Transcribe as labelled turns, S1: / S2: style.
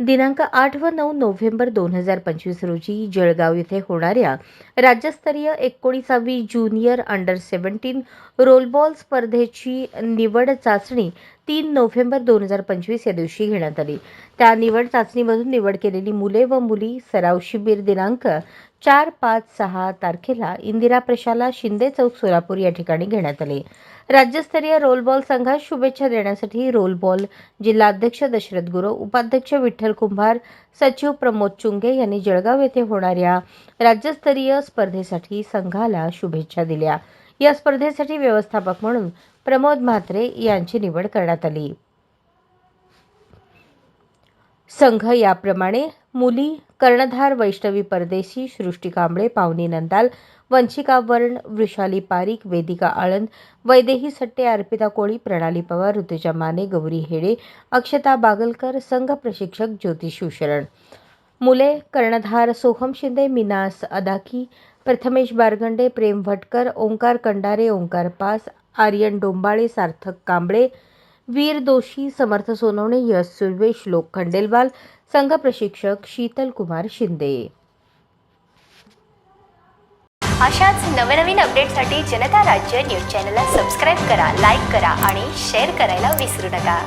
S1: दिनांक आठ व नऊ नोव्हेंबर दोन हजार पंचवीस रोजी जळगाव येथे होणाऱ्या राज्यस्तरीय एकोणीसावी junior under seventeen roll ball स्पर्धेची निवड चाचणी तीन नोव्हेंबर दोन हजार पंचवीस या दिवशी घेण्यात आली. त्या निवड चाचणीमधून निवड केलेली मुले व मुली सराव शिबिर दिनांक चार पाच सहा तारखेला इंदिरा प्रशाला शिंदे चौक सोलापूर या ठिकाणी घेण्यात आले. राज्यस्तरीय रोलबॉल संघात शुभेच्छा देण्यासाठी रोलबॉल जिल्हाध्यक्ष दशरथ गुरव उपाध्यक्ष विठ्ठल कुंभार सचिव प्रमोद चुंगे यांनी जळगाव येथे होणाऱ्या राज्यस्तरीय स्पर्धेसाठी संघाला शुभेच्छा दिल्या. या स्पर्धेसाठी व्यवस्थापक म्हणून प्रमोद म्हात्रे यांची निवड करण्यात आली. संघ याप्रमाणे मुली कर्णधार वैष्णवी परदेशी सृष्टी कांबळे पावनी नंदाल वंशिका वर्ण वृषाली पारिक वेदिका आळंद वैदेही सट्टे अर्पिता कोळी प्रणाली पवार ऋतुजा माने गौरी हेडे अक्षता बागलकर संघ प्रशिक्षक ज्योती शरण मुले कर्णधार सोहम शिंदे मिनास अदाकी प्रथमेश बारगंडे प्रेम भटकर ओंकार कंडारे ओंकार पास आर्यन डोंबाळे सार्थक कांबळे वीर दोषी समर्थ सोनवणे यश सुर्वे श्लोक खंडेलवाल संघ प्रशिक्षक शीतल कुमार शिंदे.
S2: अशाच नवनवीन अपडेटसाठी जनता राज्य न्यूज चॅनलला सबस्क्राईब करा लाईक करा आणि शेअर करायला विसरू नका.